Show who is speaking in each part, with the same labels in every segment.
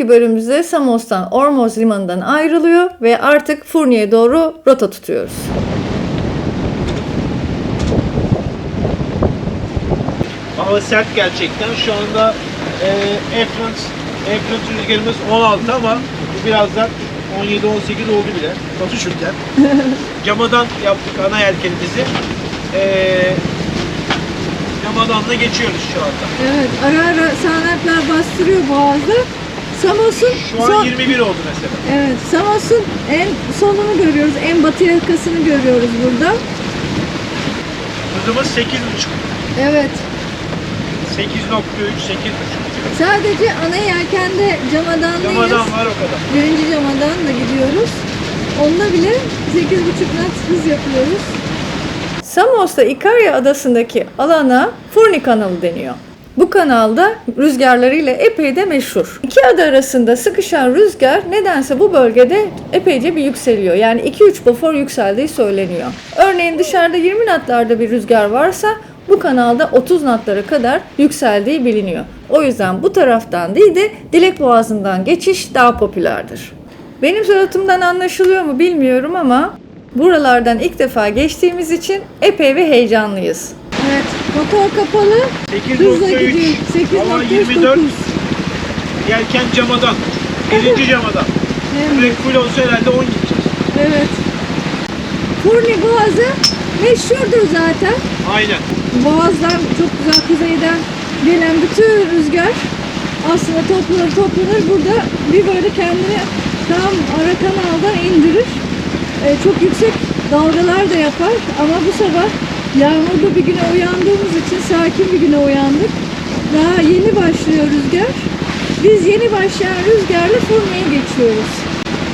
Speaker 1: Bugünkü bölümümüzde Samos'tan Ormoz Limanı'ndan ayrılıyor ve artık Furni'ye doğru rota tutuyoruz.
Speaker 2: Hava sert gerçekten. Şu anda e, Efrant, Efrant rüzgarımız 16 ama birazdan 17-18 oldu bile. Tutuşurken. Camadan yaptık ana yelkenimizi. E, Camadan'la geçiyoruz şu anda.
Speaker 1: Evet, ara ara sağanaklar bastırıyor boğazı. Samos'un
Speaker 2: Şu an 21 oldu mesela.
Speaker 1: Evet, Samos'un en solunu görüyoruz, en batı yakasını görüyoruz burada.
Speaker 2: Hızımız 8.5.
Speaker 1: Evet,
Speaker 2: 8.3, 8.5.
Speaker 1: sadece ana yelkende camadanlıyız.
Speaker 2: Camadan var o kadar.
Speaker 1: Birinci camadanla gidiyoruz. Onunla bile 8,5 knot hız yapıyoruz. Samos'ta Ikarya adasındaki alana Furni kanalı deniyor. Bu kanalda rüzgarlarıyla epey de meşhur. İki ada arasında sıkışan rüzgar nedense bu bölgede epeyce bir yükseliyor. Yani 2-3 bafor yükseldiği söyleniyor. Örneğin dışarıda 20 knotlarda bir rüzgar varsa bu kanalda 30 knotlara kadar yükseldiği biliniyor. O yüzden bu taraftan değil de Dilek Boğazı'ndan geçiş daha popülerdir. Benim suratımdan anlaşılıyor mu bilmiyorum ama buralardan ilk defa geçtiğimiz için epey ve heyecanlıyız. Evet, motor kapalı.
Speaker 2: 8.3. Hava 24. Yelken camadan. Birinci camadan. Direkt full olsa herhalde 10 gideceğiz.
Speaker 1: Evet. Furni Boğazı meşhurdur zaten.
Speaker 2: Aynen.
Speaker 1: Boğazdan çok güzel kuzeyden gelen bütün rüzgar aslında toplanır toplanır burada bir böyle kendini tam ara kanaldan indirir. Ee, çok yüksek dalgalar da yapar ama bu sabah yağmurlu bir güne uyandığımız için sakin bir güne uyandık. Daha yeni başlıyor rüzgar. Biz yeni başlayan rüzgarla Furni'ye geçiyoruz.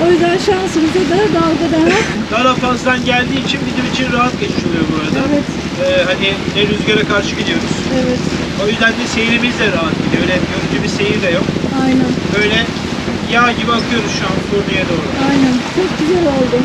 Speaker 1: O yüzden şansımıza da dalga daha
Speaker 2: Darafaz'dan geldiği için bizim için rahat geçiliyor burada.
Speaker 1: Evet.
Speaker 2: Ee, hani ne rüzgara karşı gidiyoruz.
Speaker 1: evet
Speaker 2: O yüzden de seyrimiz de rahat gidiyor. Öyle yorucu bir seyir de yok.
Speaker 1: aynen
Speaker 2: Böyle yağ gibi akıyoruz şu an Furni'ye doğru.
Speaker 1: aynen çok güzel oldu.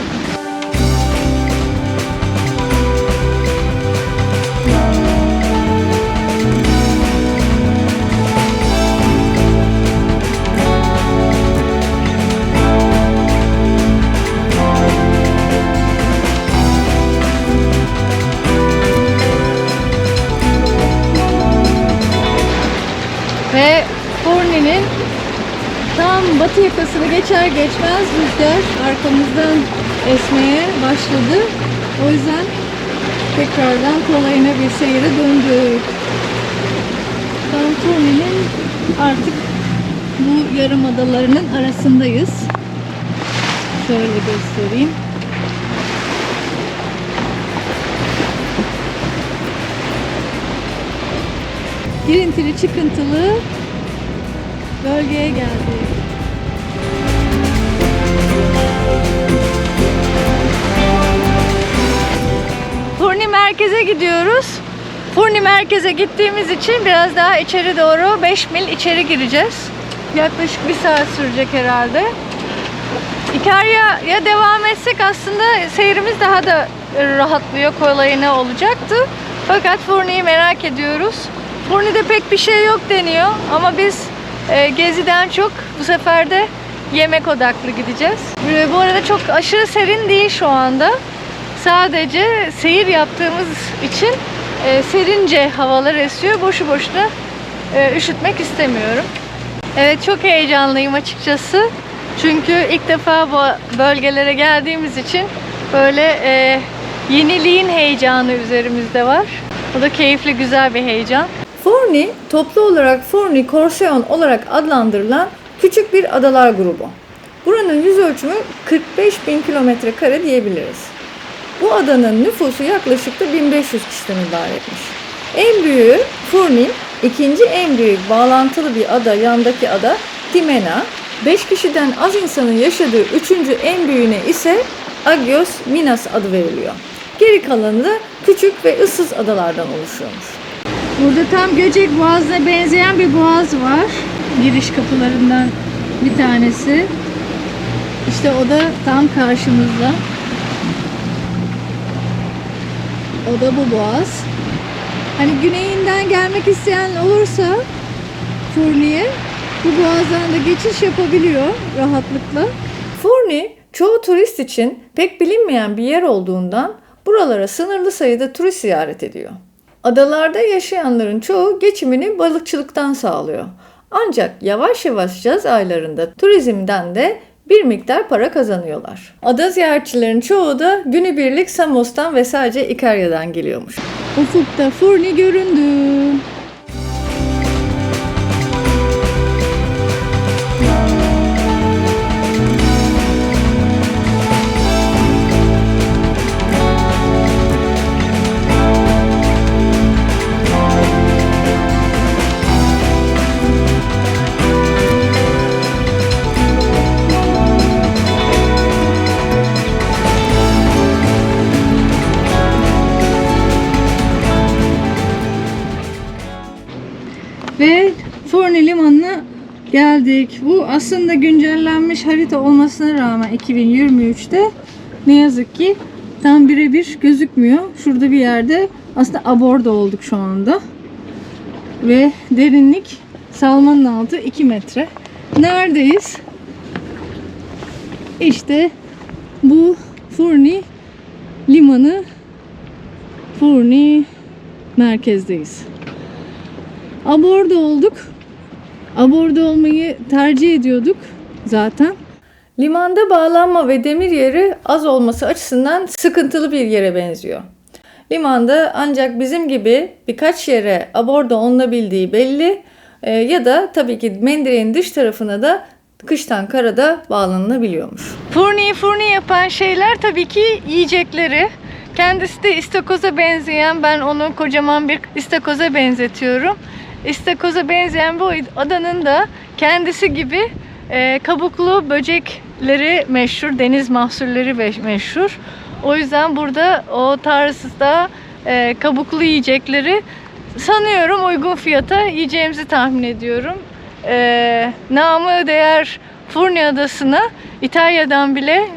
Speaker 1: Yakasını geçer geçmez rüzgar arkamızdan esmeye başladı. O yüzden tekrardan kolayına bir seyre döndük. Tam Forni'nin artık bu yarım adalarının arasındayız. Şöyle göstereyim. girintili çıkıntılı bölgeye geldik. Gidiyoruz. Furni merkeze gittiğimiz için biraz daha içeri doğru 5 mil içeri gireceğiz. Yaklaşık bir saat sürecek herhalde. İkarya'ya devam etsek aslında seyrimiz daha da rahatlıyor, kolayına olacaktı. Fakat Furni'yi merak ediyoruz. Furni'de pek bir şey yok deniyor ama biz e, geziden çok bu sefer de yemek odaklı gideceğiz. Bu arada çok aşırı serin değil şu anda. Sadece seyir yaptığımız için e, serince havalar esiyor. Boşu boşuna e, üşütmek istemiyorum. Evet çok heyecanlıyım açıkçası. Çünkü ilk defa bu bölgelere geldiğimiz için böyle e, yeniliğin heyecanı üzerimizde var. O da keyifli güzel bir heyecan. Forni toplu olarak Forni Korseon olarak adlandırılan küçük bir adalar grubu. Buranın yüz ölçümü 45 bin kilometre kare diyebiliriz. Bu adanın nüfusu yaklaşık da 1500 kişiden ibaretmiş. En büyüğü Furni, ikinci en büyük bağlantılı bir ada, yandaki ada Timena. 5 kişiden az insanın yaşadığı üçüncü en büyüğüne ise Agios Minas adı veriliyor. Geri kalanı da küçük ve ıssız adalardan oluşuyormuş. Burada tam Göcek Boğazı'na benzeyen bir boğaz var. Giriş kapılarından bir tanesi. İşte o da tam karşımızda. O da bu boğaz. Hani güneyinden gelmek isteyen olursa Furni'ye bu boğazdan da geçiş yapabiliyor rahatlıkla. Furni çoğu turist için pek bilinmeyen bir yer olduğundan buralara sınırlı sayıda turist ziyaret ediyor. Adalarda yaşayanların çoğu geçimini balıkçılıktan sağlıyor. Ancak yavaş yavaş yaz aylarında turizmden de bir miktar para kazanıyorlar. Ada ziyaretçilerin çoğu da günübirlik Samos'tan ve sadece Ikarya'dan geliyormuş. Ufukta Furni göründü. Aslında güncellenmiş harita olmasına rağmen 2023'te ne yazık ki tam birebir gözükmüyor. Şurada bir yerde aslında aborda olduk şu anda. Ve derinlik salmanın altı 2 metre. Neredeyiz? İşte bu Furni Limanı Furni merkezdeyiz. Aborda olduk. Aborda olmayı tercih ediyorduk zaten. Limanda bağlanma ve demir yeri az olması açısından sıkıntılı bir yere benziyor. Limanda ancak bizim gibi birkaç yere aborda olunabildiği belli Ee, ya da tabii ki mendireğin dış tarafına da kıştan karada bağlanılabiliyormuş. Furni furni yapan şeyler tabii ki yiyecekleri. Kendisi de istakoza benzeyen, ben onu kocaman bir istakoza benzetiyorum. İstakoza benzeyen bu adanın da kendisi gibi e, kabuklu böcekleri meşhur, deniz mahsulleri meşhur. O yüzden burada o tarzda e, kabuklu yiyecekleri sanıyorum uygun fiyata yiyeceğimizi tahmin ediyorum. E, namı değer Furni Adası'na İtalya'dan bile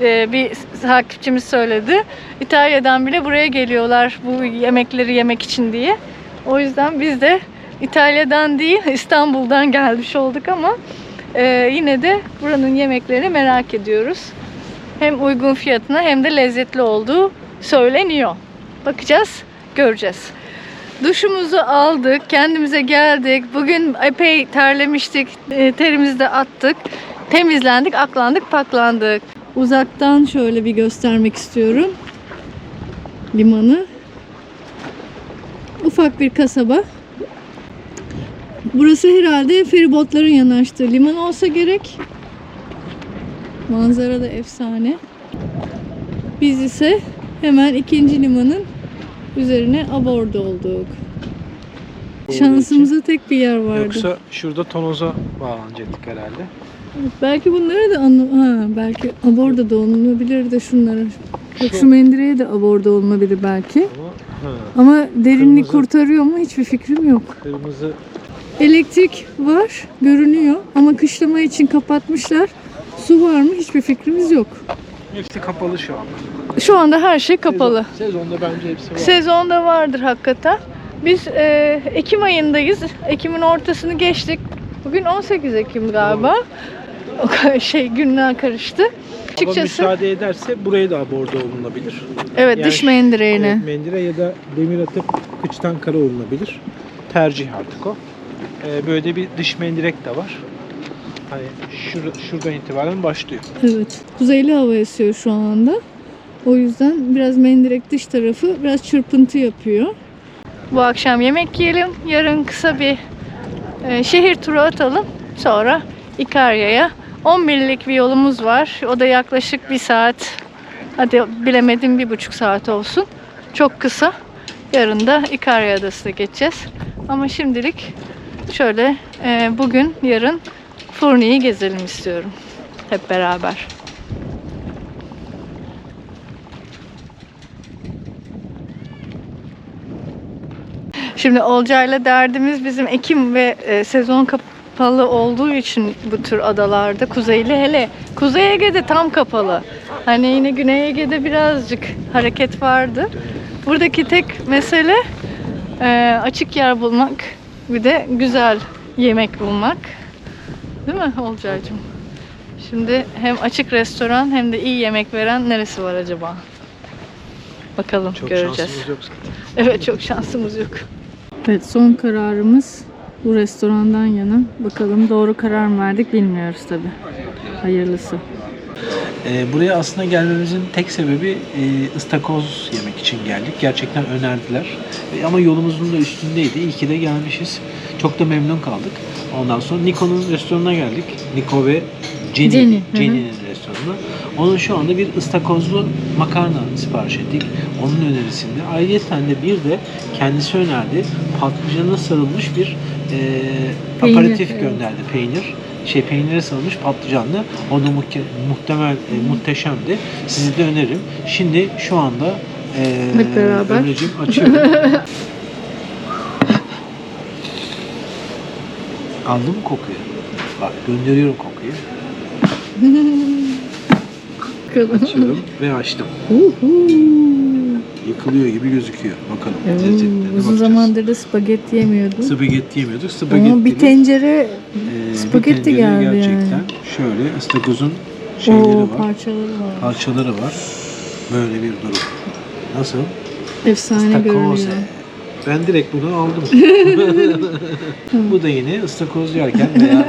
Speaker 1: e, bir takipçimiz söyledi. İtalya'dan bile buraya geliyorlar bu yemekleri yemek için diye. O yüzden biz de İtalya'dan değil İstanbul'dan gelmiş olduk ama e, yine de buranın yemeklerini merak ediyoruz. Hem uygun fiyatına hem de lezzetli olduğu söyleniyor. Bakacağız, göreceğiz. Duşumuzu aldık, kendimize geldik. Bugün epey terlemiştik, e, terimizi de attık. Temizlendik, aklandık, paklandık. Uzaktan şöyle bir göstermek istiyorum. Limanı. Ufak bir kasaba. Burası herhalde feribotların yanaştığı liman olsa gerek. Manzara da efsane. Biz ise hemen ikinci limanın üzerine aborda olduk. Şansımıza tek bir yer vardı.
Speaker 2: Yoksa şurada tonoza bağlanacaktık herhalde.
Speaker 1: Belki bunları da anlam ha belki aborda da olunabilir de şunlara. Yok
Speaker 2: Şu-
Speaker 1: şu mendireye de aborda olunabilir belki.
Speaker 2: Ama ha,
Speaker 1: Ama derinlik
Speaker 2: Kırmızı.
Speaker 1: kurtarıyor mu hiçbir fikrim yok.
Speaker 2: kırmızı
Speaker 1: Elektrik var, görünüyor ama kışlama için kapatmışlar. Su var mı hiçbir fikrimiz yok.
Speaker 2: hepsi kapalı şu an.
Speaker 1: Şu anda her şey kapalı.
Speaker 2: Sezon- sezonda bence hepsi var.
Speaker 1: Sezonda vardır hakikaten. Biz e, Ekim ayındayız. Ekim'in ortasını geçtik. Bugün 18 Ekim galiba. O kadar şey günler karıştı. Açıkçası
Speaker 2: müsaade ederse burayı da aborda olunabilir.
Speaker 1: evet
Speaker 2: Yani
Speaker 1: dış mendireğine.
Speaker 2: Evet, mendire ya da demir atıp kıçtan kara olunabilir. Tercih artık o. Ee, böyle de bir dış mendirek de var. Hani şur- şuradan itibaren başlıyor.
Speaker 1: Evet. Kuzeyli hava esiyor şu anda. O yüzden biraz mendirek dış tarafı biraz çırpıntı yapıyor. Bu akşam yemek yiyelim. Yarın kısa bir e, şehir turu atalım. Sonra İkarya'ya 11'lik bir yolumuz var. O da yaklaşık bir saat. Hadi bilemedim bir buçuk saat olsun. Çok kısa. Yarın da İkarya Adası'na geçeceğiz. Ama şimdilik şöyle e, bugün yarın Furni'yi gezelim istiyorum. Hep beraber. Şimdi Olcay'la derdimiz bizim Ekim ve e, sezon kapalı olduğu için bu tür adalarda kuzeyli hele Kuzey Ege'de tam kapalı. Hani yine Güney Ege'de birazcık hareket vardı. Buradaki tek mesele e, açık yer bulmak bir de güzel yemek bulmak. Değil mi Olcay'cığım? Şimdi hem açık restoran hem de iyi yemek veren neresi var acaba? Bakalım
Speaker 2: Çok
Speaker 1: göreceğiz.
Speaker 2: şansımız yok zaten.
Speaker 1: Evet çok şansımız yok. Evet son kararımız bu restorandan yana. Bakalım doğru karar mı verdik bilmiyoruz tabi. Hayırlısı.
Speaker 2: Ee, buraya aslında gelmemizin tek sebebi e, ıstakoz yemek için geldik. Gerçekten önerdiler. Ama yolumuzun da üstündeydi. İyi ki de gelmişiz. Çok da memnun kaldık. Ondan sonra Niko'nun restoranına geldik. Niko ve Jenny,
Speaker 1: Jenny.
Speaker 2: Jenny'nin restoranına. Onun şu anda bir ıstakozlu makarna sipariş ettik. Onun önerisinde. Ayrıca de bir de kendisi önerdi. Patlıcana sarılmış bir e,
Speaker 1: Peynir,
Speaker 2: aperatif
Speaker 1: evet.
Speaker 2: gönderdi. Peynir şey peynire sarılmış patlıcanlı. O da muhtemel e, muhteşemdi. Sizi de öneririm. Şimdi şu anda e,
Speaker 1: Hep beraber.
Speaker 2: Ömreciğim açıyorum. Aldın mı kokuyu? Bak gönderiyorum kokuyu. Açıyorum ve açtım. Yıkılıyor gibi gözüküyor. Bakalım.
Speaker 1: Oo,
Speaker 2: lezzetlerine
Speaker 1: uzun
Speaker 2: bakacağız.
Speaker 1: zamandır da spagetti yemiyordum.
Speaker 2: Spagetti yemiyorduk. Spagetti
Speaker 1: Ama bir tencere
Speaker 2: bir
Speaker 1: spagetti geldi
Speaker 2: gerçekten.
Speaker 1: yani.
Speaker 2: Şöyle ıstakozun şeyleri
Speaker 1: o
Speaker 2: var.
Speaker 1: parçaları var.
Speaker 2: Parçaları var. Böyle bir durum. Nasıl?
Speaker 1: Efsane
Speaker 2: Istakoz.
Speaker 1: görünüyor.
Speaker 2: Ben direkt bunu aldım. Bu da yine ıstakoz yerken veya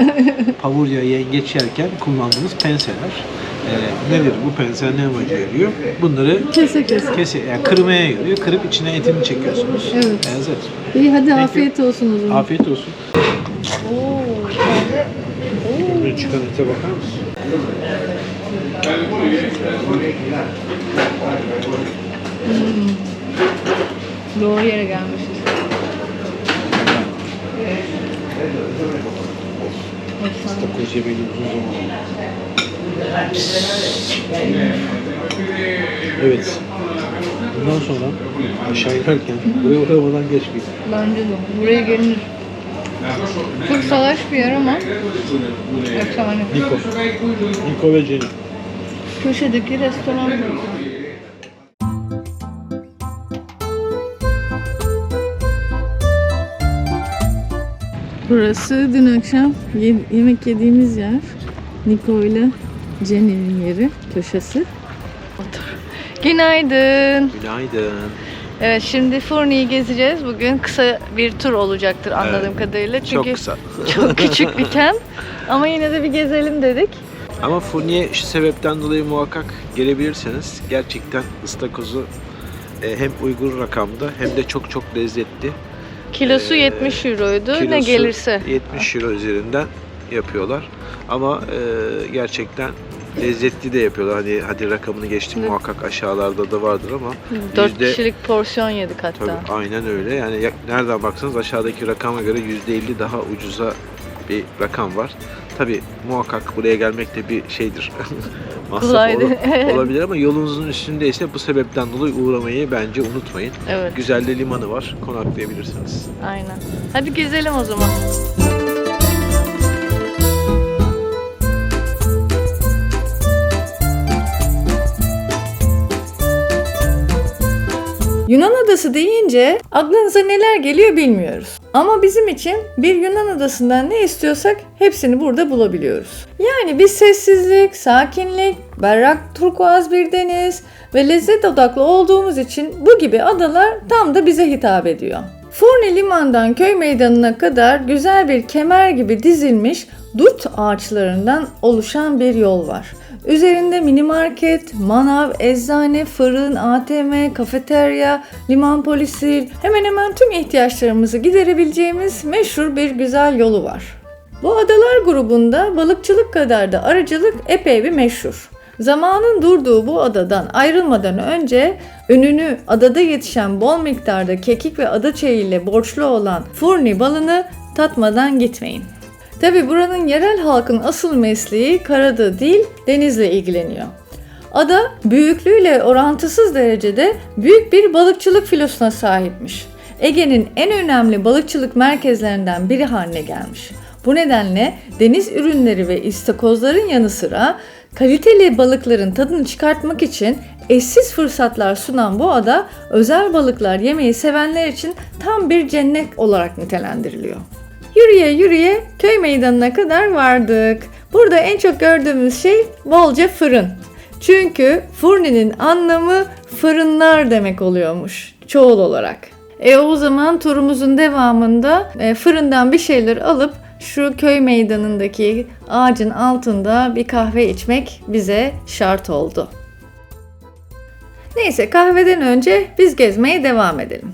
Speaker 2: pavurya, yengeç yerken kullandığımız penseler. Ee, nedir bu pense ne amaca yarıyor? Bunları
Speaker 1: Kese kese.
Speaker 2: kese, yani kırmaya yarıyor. Kırıp içine etini çekiyorsunuz.
Speaker 1: Evet.
Speaker 2: Beyaz et.
Speaker 1: İyi hadi
Speaker 2: you.
Speaker 1: afiyet olsun o zaman.
Speaker 2: Afiyet olsun. Böyle çıkan ete bakar mısın?
Speaker 1: Doğru yere gelmişiz. Efsane.
Speaker 2: Istakoz yemeğini uzun zaman. Evet. Bundan sonra aşağı inerken buraya uğramadan geçmeyin.
Speaker 1: Bence de. Buraya gelinir. Çok salaş bir yer ama efsane.
Speaker 2: Niko. Niko ve Jenny.
Speaker 1: Köşedeki restoran. Burası dün akşam ye- yemek yediğimiz yer. Niko ile Jenny'nin yeri, köşesi. Otur. Günaydın.
Speaker 2: Günaydın.
Speaker 1: Evet şimdi Furni'yi gezeceğiz. Bugün kısa bir tur olacaktır anladığım
Speaker 2: Evet.
Speaker 1: kadarıyla. Çünkü
Speaker 2: Çok kısa.
Speaker 1: çok küçük bir kent. Ama yine de bir gezelim dedik.
Speaker 2: Ama Furniye şu sebepten dolayı muhakkak gelebilirseniz gerçekten ıstakozu e, hem uygun rakamda hem de çok çok lezzetli.
Speaker 1: Kilosu
Speaker 2: Ee,
Speaker 1: 70 euroydu. ne
Speaker 2: Kilosu
Speaker 1: gelirse.
Speaker 2: 70 euro üzerinden yapıyorlar. Ama e, gerçekten lezzetli de yapıyorlar. Hani hadi rakamını geçtim
Speaker 1: Evet.
Speaker 2: muhakkak aşağılarda da vardır ama
Speaker 1: 4
Speaker 2: yüzde-
Speaker 1: kişilik porsiyon yedik hatta.
Speaker 2: tabii aynen öyle. Yani ya- nereden baksanız aşağıdaki rakama göre %50 daha ucuza bir rakam var. Tabii muhakkak buraya gelmek de bir şeydir. Masraf olabilir ama yolunuzun üstündeyse bu sebepten dolayı uğramayı bence unutmayın.
Speaker 1: Evet,
Speaker 2: Güzel de limanı var. Konaklayabilirsiniz.
Speaker 1: aynen. Hadi gezelim o zaman. Yunan adası deyince aklınıza neler geliyor bilmiyoruz. Ama bizim için bir Yunan adasından ne istiyorsak hepsini burada bulabiliyoruz. Yani bir sessizlik, sakinlik, berrak turkuaz bir deniz ve lezzet odaklı olduğumuz için bu gibi adalar tam da bize hitap ediyor. Furni limandan köy meydanına kadar güzel bir kemer gibi dizilmiş dut ağaçlarından oluşan bir yol var. Üzerinde mini market, manav, eczane, fırın, ATM, kafeterya, liman polisi, hemen hemen tüm ihtiyaçlarımızı giderebileceğimiz meşhur bir güzel yolu var. Bu adalar grubunda balıkçılık kadar da arıcılık epey bir meşhur. Zamanın durduğu bu adadan ayrılmadan önce ününü adada yetişen bol miktarda kekik ve ada çayı ile borçlu olan furni balını tatmadan gitmeyin. Tabi buranın yerel halkın asıl mesleği karada değil denizle ilgileniyor. Ada büyüklüğüyle orantısız derecede büyük bir balıkçılık filosuna sahipmiş. Ege'nin en önemli balıkçılık merkezlerinden biri haline gelmiş. Bu nedenle deniz ürünleri ve istakozların yanı sıra kaliteli balıkların tadını çıkartmak için eşsiz fırsatlar sunan bu ada özel balıklar yemeyi sevenler için tam bir cennet olarak nitelendiriliyor. Yürüye yürüye köy meydanına kadar vardık. Burada en çok gördüğümüz şey bolca fırın. Çünkü Furni'nin anlamı fırınlar demek oluyormuş çoğul olarak. E o zaman turumuzun devamında e, fırından bir şeyler alıp şu köy meydanındaki ağacın altında bir kahve içmek bize şart oldu. Neyse kahveden önce biz gezmeye devam edelim.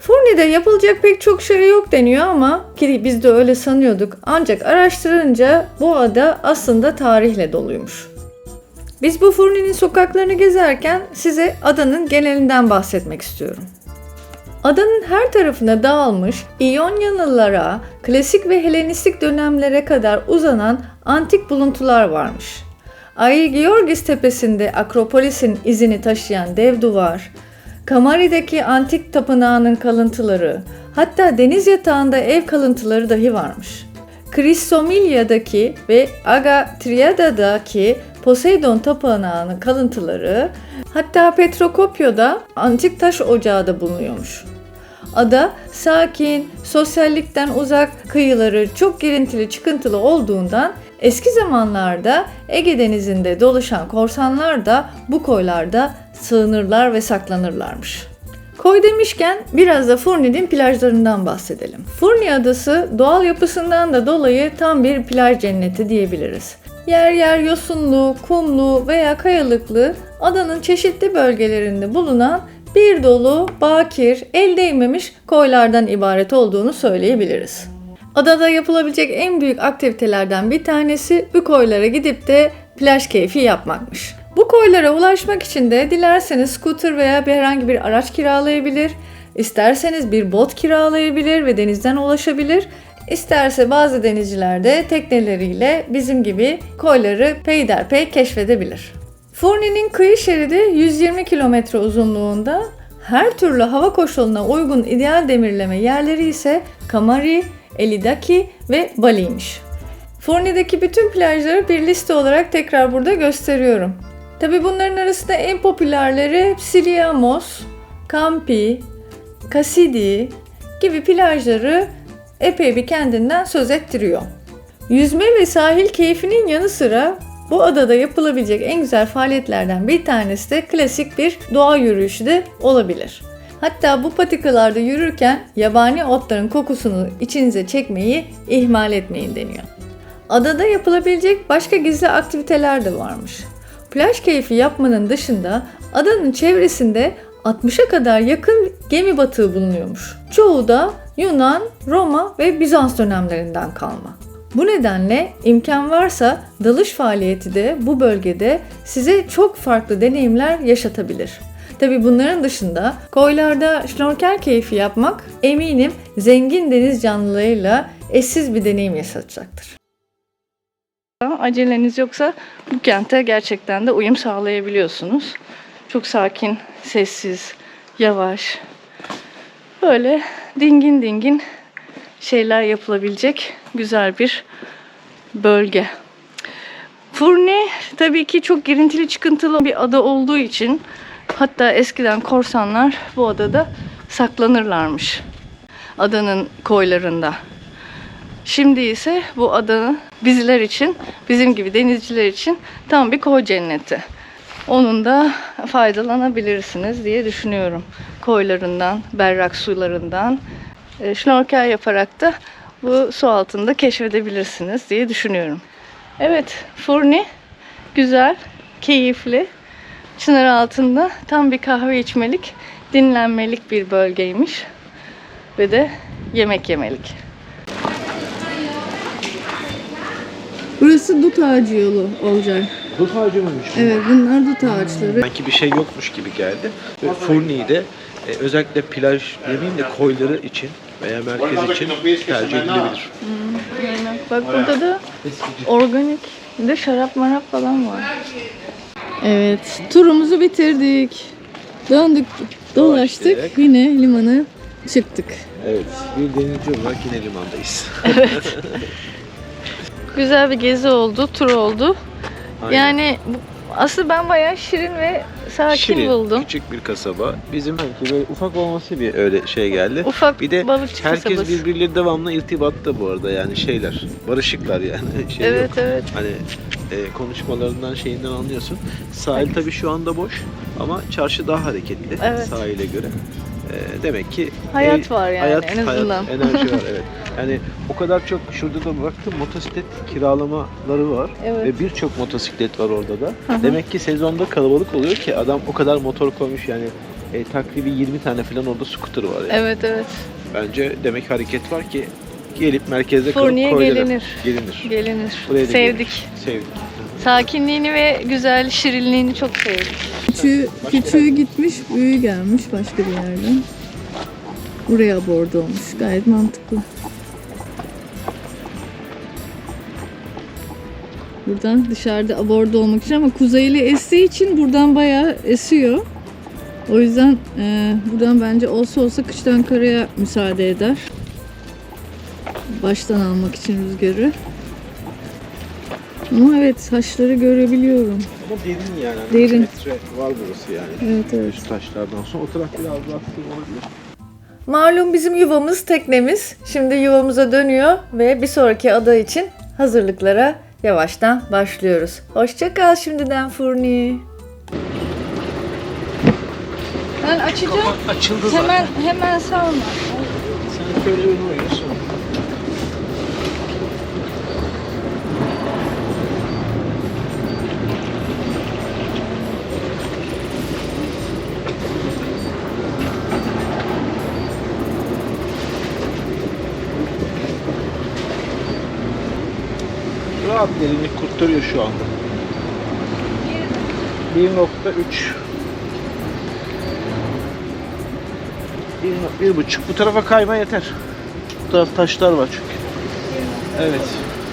Speaker 1: Furni'de yapılacak pek çok şey yok deniyor ama ki biz de öyle sanıyorduk. Ancak araştırınca bu ada aslında tarihle doluymuş. Biz bu Furni'nin sokaklarını gezerken size adanın genelinden bahsetmek istiyorum. Adanın her tarafına dağılmış İyonyalılara, klasik ve Helenistik dönemlere kadar uzanan antik buluntular varmış. Aigorgis tepesinde Akropolis'in izini taşıyan dev duvar, Kamari'deki antik tapınağının kalıntıları, hatta deniz yatağında ev kalıntıları dahi varmış. Kristomilya'daki ve Agatriada'daki Poseidon tapınağının kalıntıları, hatta Petrokopyo'da antik taş ocağı da bulunuyormuş. Ada sakin, sosyallikten uzak, kıyıları çok girintili çıkıntılı olduğundan eski zamanlarda Ege Denizi'nde dolaşan korsanlar da bu koylarda sığınırlar ve saklanırlarmış. Koy demişken biraz da Furni'nin plajlarından bahsedelim. Furni adası doğal yapısından da dolayı tam bir plaj cenneti diyebiliriz. Yer yer yosunlu, kumlu veya kayalıklı adanın çeşitli bölgelerinde bulunan bir dolu bakir, el değmemiş koylardan ibaret olduğunu söyleyebiliriz. Adada yapılabilecek en büyük aktivitelerden bir tanesi bu koylara gidip de plaj keyfi yapmakmış. Bu koylara ulaşmak için de dilerseniz scooter veya bir herhangi bir araç kiralayabilir, isterseniz bir bot kiralayabilir ve denizden ulaşabilir, isterse bazı denizciler de tekneleriyle bizim gibi koyları peyderpey keşfedebilir. Furni'nin kıyı şeridi 120 kilometre uzunluğunda, her türlü hava koşuluna uygun ideal demirleme yerleri ise Kamari, Elidaki ve Bali'ymiş. Furni'deki bütün plajları bir liste olarak tekrar burada gösteriyorum. Tabi bunların arasında en popülerleri Siliamos, Campi, Cassidi gibi plajları epey bir kendinden söz ettiriyor. Yüzme ve sahil keyfinin yanı sıra bu adada yapılabilecek en güzel faaliyetlerden bir tanesi de klasik bir doğa yürüyüşü de olabilir. Hatta bu patikalarda yürürken yabani otların kokusunu içinize çekmeyi ihmal etmeyin deniyor. Adada yapılabilecek başka gizli aktiviteler de varmış. Plaj keyfi yapmanın dışında adanın çevresinde 60'a kadar yakın gemi batığı bulunuyormuş. Çoğu da Yunan, Roma ve Bizans dönemlerinden kalma. Bu nedenle imkan varsa dalış faaliyeti de bu bölgede size çok farklı deneyimler yaşatabilir. Tabi bunların dışında koylarda şnorkel keyfi yapmak eminim zengin deniz canlılarıyla eşsiz bir deneyim yaşatacaktır. Aceleniz yoksa bu kente gerçekten de uyum sağlayabiliyorsunuz. Çok sakin, sessiz, yavaş. Böyle dingin dingin şeyler yapılabilecek güzel bir bölge. Furni tabii ki çok girintili çıkıntılı bir ada olduğu için hatta eskiden korsanlar bu adada saklanırlarmış. Adanın koylarında. Şimdi ise bu ada bizler için, bizim gibi denizciler için tam bir koy cenneti. Onun da faydalanabilirsiniz diye düşünüyorum. Koylarından, berrak sularından, e, şnorkel yaparak da bu su altında keşfedebilirsiniz diye düşünüyorum. Evet, Furni güzel, keyifli. Çınar altında tam bir kahve içmelik, dinlenmelik bir bölgeymiş. Ve de yemek yemelik. Burası dut ağacı yolu olacak.
Speaker 2: Dut ağacı mıymış bu?
Speaker 1: Evet bunlar dut ağaçları.
Speaker 2: Sanki bir şey yokmuş gibi geldi. Ve Furni'de e, özellikle plaj demeyeyim de koyları için veya merkez için tercih edilebilir.
Speaker 1: Aynen. Bak burada da organik bir de şarap marap falan var. Evet turumuzu bitirdik. Döndük dolaştık
Speaker 2: Dolaştık.
Speaker 1: yine limana çıktık.
Speaker 2: Evet, bir denizci olarak yine limandayız.
Speaker 1: Güzel bir gezi oldu, tur oldu.
Speaker 2: Aynen.
Speaker 1: Yani bu Aslında ben bayağı şirin ve sakin
Speaker 2: Şirin,
Speaker 1: buldum.
Speaker 2: küçük bir kasaba. Bizim sanki böyle ufak olması bir öyle şey geldi.
Speaker 1: Ufak
Speaker 2: Bir de
Speaker 1: balıkçı
Speaker 2: herkes
Speaker 1: kasabası.
Speaker 2: birbirleri devamlı irtibatta bu arada yani şeyler. Barışıklar yani. Şey
Speaker 1: Evet
Speaker 2: yok.
Speaker 1: evet.
Speaker 2: Hani e, konuşmalarından şeyinden anlıyorsun. Sahil tabii şu anda boş ama çarşı daha hareketli
Speaker 1: Evet.
Speaker 2: sahile göre. E, demek ki
Speaker 1: Hayat
Speaker 2: e,
Speaker 1: var yani
Speaker 2: hayat,
Speaker 1: en azından.
Speaker 2: Hayat, enerji var evet. Yani o kadar çok şurada da baktım motosiklet kiralamaları var.
Speaker 1: Evet.
Speaker 2: Ve birçok motosiklet var orada da.
Speaker 1: Hı hı.
Speaker 2: Demek ki sezonda kalabalık oluyor ki adam o kadar motor koymuş yani e, takribi 20 tane falan orada scooter var yani.
Speaker 1: Evet evet.
Speaker 2: Bence demek hareket var ki gelip merkezde kalıp
Speaker 1: Furniye
Speaker 2: koyulur.
Speaker 1: gelinir.
Speaker 2: Gelinir.
Speaker 1: Gelinir.
Speaker 2: Buraya da
Speaker 1: Sevdik.
Speaker 2: Sevdik.
Speaker 1: Sakinliğini ve güzel şirinliğini çok sevdik.
Speaker 3: Küçüğü, küçüğü gitmiş, büyüğü gelmiş başka bir yerden. Buraya bordo olmuş. Gayet mantıklı. Buradan dışarıda aborda olmak için ama kuzeyli estiği için buradan bayağı esiyor. O yüzden e, buradan bence olsa olsa kıştan karaya müsaade eder. Baştan almak için rüzgarı. Ama evet taşları görebiliyorum.
Speaker 2: Ama derin yani. hani
Speaker 3: Derin.
Speaker 2: Metre var burası yani.
Speaker 3: Evet evet.
Speaker 2: Üst taşlardan sonra o taraf biraz daha sığ olabilir.
Speaker 1: Malum bizim yuvamız teknemiz. Şimdi yuvamıza dönüyor ve bir sonraki ada için hazırlıklara yavaştan başlıyoruz. Hoşça kal şimdiden Furni. Ben açacağım.
Speaker 2: Açıldı zaten.
Speaker 1: Hemen hemen salma.
Speaker 2: Sen şöyle ön oynuyorsun. Rahat derinlik kurtarıyor şu anda. 1.3 bir, bir buçuk. Bu tarafa kayma yeter. Bu taraf taşlar var çünkü. Evet.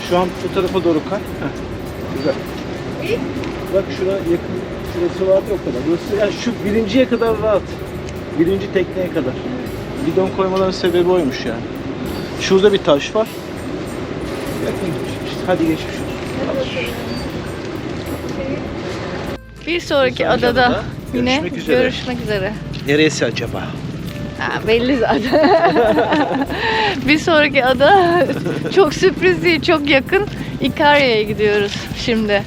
Speaker 2: Şu an bu tarafa doğru kay. Heh. Güzel. Bak şuna yakın. Şurası vardı o kadar. Burası yani şu birinciye kadar rahat. Birinci tekneye kadar. Bidon koymaların sebebi oymuş yani. Şurada bir taş var. Yakın. Hadi geçmiş.
Speaker 1: Bir sonraki
Speaker 2: sonraki
Speaker 1: adada
Speaker 2: adada
Speaker 1: yine
Speaker 2: görüşmek üzere.
Speaker 1: görüşmek üzere.
Speaker 2: Neresi acaba?
Speaker 1: Ha, belli zaten. bir sonraki ada çok sürpriz değil, çok yakın. İkarya'ya gidiyoruz şimdi.